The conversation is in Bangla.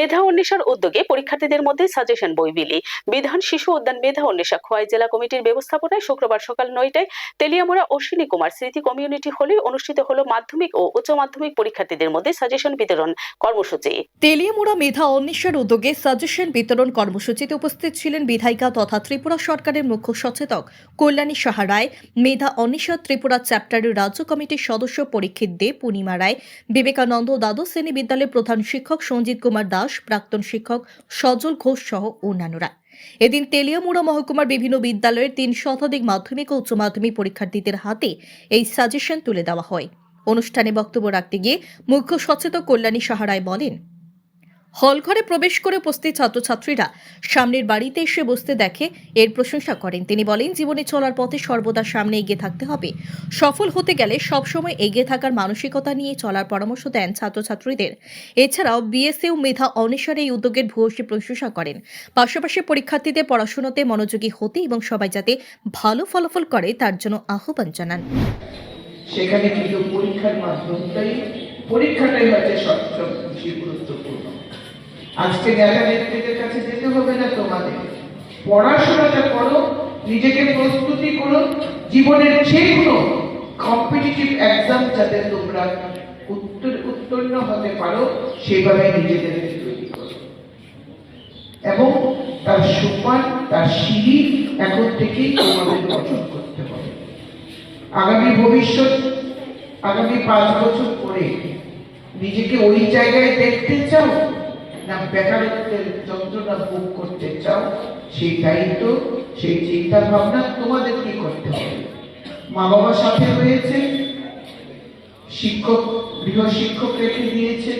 মেধা অন্বেষার উদ্যোগে পরীক্ষার্থীদের মধ্যে সাজেশন বই বিলি। বিধান, শিশু উদ্যান মেধা অন্বেষা, খোয়াই জেলা কমিটির ব্যবস্থাপনায় শুক্রবার সকাল নয়টায় তেলিয়ামুড়া অশ্বিনী কুমার স্মৃতি কমিউনিটি হলে অনুষ্ঠিত হলো মাধ্যমিক ও উচ্চ মাধ্যমিক পরীক্ষার্থীদের মধ্যে সাজেশন বিতরণ কর্মসূচি। তেলিয়ামুড়া মেধা অন্বেষার উদ্যোগে সাজেশন বিতরণ কর্মসূচিতে উপস্থিত ছিলেন বিধায়িকা তথা ত্রিপুরা সরকারের মুখ্য সচেতক কল্যাণী সাহা রায়, মেধা অন্বেষা ত্রিপুরা চ্যাপ্টারের রাজ্য কমিটির সদস্য পরীক্ষিত দে পূর্ণিমা রায়, বিবেকানন্দ দ্বাদশ শ্রেণি বিদ্যালয়ের প্রধান শিক্ষক সঞ্জিত কুমার দাস প্রাক্তন শিক্ষক সজল ঘোষ সহ অন্যান্যরা। এদিন তেলিয়ামুড়া মহকুমার বিভিন্ন বিদ্যালয়ের তিন শতাধিক মাধ্যমিক ও উচ্চ মাধ্যমিক পরীক্ষার্থীদের হাতে এই সাজেশন তুলে দেওয়া হয়। অনুষ্ঠানে বক্তব্য রাখতে গিয়ে মুখ্য সচেতক কল্যাণী সাহারায় বলেন হলঘরে প্রবেশ করে উপস্থিত ছাত্রছাত্রীরা সামনের বাড়িতে এসে বসতে দেখে, এর প্রশংসা করেন। তিনি বলেন, জীবনে চলার পথে সর্বদা সামনে এগিয়ে থাকতে হবে। সফল হতে গেলে সবসময় এগিয়ে থাকার মানসিকতা নিয়ে চলার পরামর্শ দেন ছাত্রছাত্রীদের। এছাড়াও বিএসইউ মেধা অনিসার এই উদ্যোগের ভূয়সী প্রশংসা করেন। পাশাপাশি পরীক্ষার্থীদের পড়াশোনাতে মনোযোগী হতে এবং সবাই যাতে ভালো ফলাফল করে, তার জন্য আহ্বান জানান। সেখানে কিন্তু পরীক্ষার মাধ্যমটাই, পরীক্ষাটাই হচ্ছে সবচেয়ে গুরুত্বপূর্ণ। আজকে নেত্রীদের কাছে যেতে হবে না তোমাদের। পড়াশোনাটা করো, নিজেকে প্রস্তুতি করো, জীবনের যে কোনো কম্পিটিটিভ এক্সাম যাতে তোমরা উত্তর উত্তীর্ণ হতে পারো, সেভাবে নিজেদেরকে তৈরি করো। এবং তার সোপান তার সিঁড়ি এখন থেকেই তোমাদের অর্জন করতে হবে। আগামী ভবিষ্যৎ, আগামী পাঁচ বছর পরে নিজেকে ওই জায়গায় দেখতে চাও না বেকারত্বের যন্ত্রণা ভোগ করতে চাও, সেই দায়িত্ব, সেই চিন্তা ভাবনা তোমাদের কি করতে হবে? মা বাবার সাথে রয়েছে, শিক্ষক, গৃহ শিক্ষক রেখে দিয়েছে।